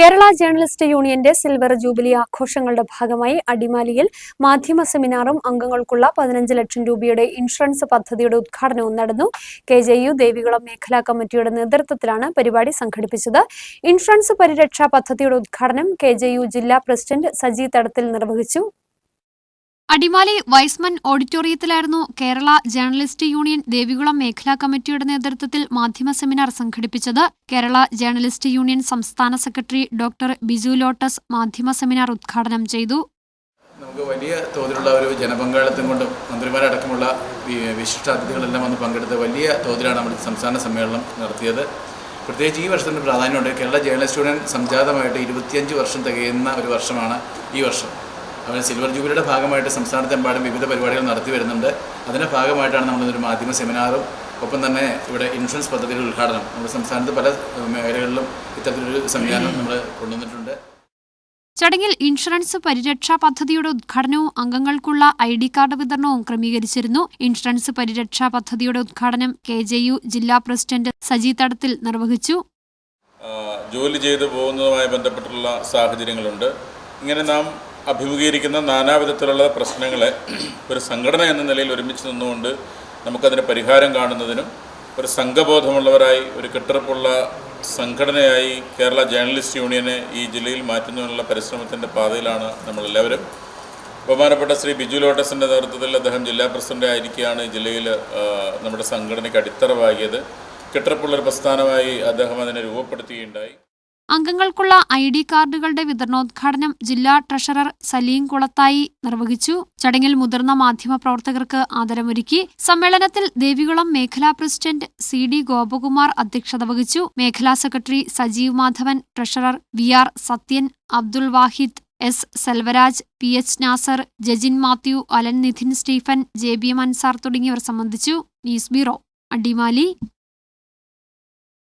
Kerala journalist യൂണിയന്റെ silver jubilee ആഘോഷങ്ങളുടെ ഭാഗമായി അടിമാലിയിൽ മാധ്യമ സെമിനാറും അംഗങ്ങൾക്കുള്ള പതിനഞ്ച് ലക്ഷം രൂപയുടെ ഇൻഷുറൻസ് പദ്ധതിയുടെ ഉദ്ഘാടനവും നടന്നു. കെ ജെ യു ദേവികുളം മേഖലാ കമ്മിറ്റിയുടെ നേതൃത്വത്തിലാണ് പരിപാടി സംഘടിപ്പിച്ചത്. ഇൻഷുറൻസ് പരിരക്ഷാ പദ്ധതിയുടെ ഉദ്ഘാടനം കെ ജെ യു ജില്ലാ പ്രസിഡന്റ് സജി തടത്തിൽ നിർവഹിച്ചു. അടിമാലി വൈസ്മൻ ഓഡിറ്റോറിയത്തിലായിരുന്നു കേരള ജേർണലിസ്റ്റ് യൂണിയൻ ദേവികുളം മേഖലാ കമ്മിറ്റിയുടെ നേതൃത്വത്തിൽ മാധ്യമ സെമിനാർ സംഘടിപ്പിച്ചത് കേരള ജേർണലിസ്റ്റ് യൂണിയൻ സംസ്ഥാന സെക്രട്ടറി ഡോക്ടർ ബിജു ലോട്ടസ് മാധ്യമ സെമിനാർ ഉദ്ഘാടനം ചെയ്തു. നമുക്ക് വലിയ തോതിലുള്ള ഒരു ജനപങ്കാളിത്തം കൊണ്ടും മന്ത്രിമാരടക്കമുള്ള വിശിഷ്ടാതിഥികളെല്ലാം വന്ന് പങ്കെടുത്ത വലിയ തോതിലാണ് നമ്മൾ സംസ്ഥാന സമ്മേളനം നടത്തിയത്. പ്രത്യേകിച്ച് ഈ വർഷത്തിന്റെ പ്രാധാന്യമുണ്ട്. കേരള ജേർണലിസ്റ്റ് യൂണിയൻ സംജാതമായിട്ട് ഇരുപത്തിയഞ്ച് വർഷം തികയുന്ന ഒരു വർഷമാണ് ഈ വർഷം. അവർ സിൽവർ ജൂബിലിയുടെ ഭാഗമായിട്ട് സംസ്ഥാനത്തെമ്പാടും വിവിധ പരിപാടികൾ നടത്തി വരുന്നുണ്ട്. അതിന്റെ ഭാഗമായിട്ടാണ് നമ്മളൊരു മാധ്യമ സെമിനാറും ഒപ്പം തന്നെ ഇവിടെ ഇൻഷുറൻസ് പദ്ധതിയുടെ ഉദ്ഘാടനം. നമ്മുടെ സംസ്ഥാനത്ത് പല മേഖലകളിലും ഇത്തരത്തിലൊരു സംവിധാനം നമ്മൾ കൊണ്ടുവന്നിട്ടുണ്ട്. ചടങ്ങിൽ ഇൻഷുറൻസ് പരിരക്ഷാ പദ്ധതിയുടെ ഉദ്ഘാടനവും അംഗങ്ങൾക്കുള്ള ഐ ഡി കാർഡ് വിതരണവും ക്രമീകരിച്ചിരുന്നു. ഇൻഷുറൻസ് പരിരക്ഷാ പദ്ധതിയുടെ ഉദ്ഘാടനം കെ ജെ യു ജില്ലാ പ്രസിഡന്റ് സജി തടത്തിൽ നിർവഹിച്ചു. ജോലി ചെയ്തു പോകുന്നതുമായി ബന്ധപ്പെട്ടുള്ള സാഹചര്യങ്ങളുണ്ട്. ഇങ്ങനെ നാം അഭിമുഖീകരിക്കുന്ന നാനാവിധത്തിലുള്ള പ്രശ്നങ്ങളെ ഒരു സംഘടന എന്ന നിലയിൽ ഒരുമിച്ച് നിന്നുകൊണ്ട് നമുക്കതിന് പരിഹാരം കാണുന്നതിനും ഒരു സംഘബോധമുള്ളവരായി ഒരു കെട്ടുറപ്പുള്ള സംഘടനയായി കേരള ജേർണലിസ്റ്റ് യൂണിയനെ ഈ ജില്ലയിൽ മാറ്റുന്നതിനുള്ള പരിശ്രമത്തിന്റെ പാതയിലാണ് നമ്മളെല്ലാവരും. ബഹുമാനപ്പെട്ട ശ്രീ ബിജു ലോട്ടസിന്റെ നേതൃത്വത്തിൽ അദ്ദേഹം ജില്ലാ പ്രസിഡന്റ് ആയിരിക്കുകയാണ് ഈ ജില്ലയിൽ നമ്മുടെ സംഘടനയ്ക്ക് അടിത്തറ കെട്ടിറപ്പുള്ളൊരു കെട്ടുറപ്പുള്ളൊരു പ്രസ്ഥാനമായി അദ്ദേഹം അതിനെ രൂപപ്പെടുത്തുകയുണ്ടായി. അംഗങ്ങൾക്കുള്ള ഐ ഡി കാർഡുകളുടെ വിതരണോദ്ഘാടനം ജില്ലാ ട്രഷറർ സലീം കുളത്തായി നിർവഹിച്ചു. ചടങ്ങിൽ മുതിർന്ന മാധ്യമപ്രവർത്തകർക്ക് ആദരമൊരുക്കി സമ്മേളനത്തിൽ ദേവികുളം മേഖലാ പ്രസിഡന്റ് സി ഡി ഗോപകുമാർ അധ്യക്ഷത വഹിച്ചു. മേഖലാ secretary Sajeev Madhavan treasurer V R Sathyan Abdul Wahid S Selvaraj P H Nasar Jajin Mathew Alan Nidhin Stephen J B M Ansar തുടങ്ങിയവർ സംബന്ധിച്ചു. News bureau Adimali.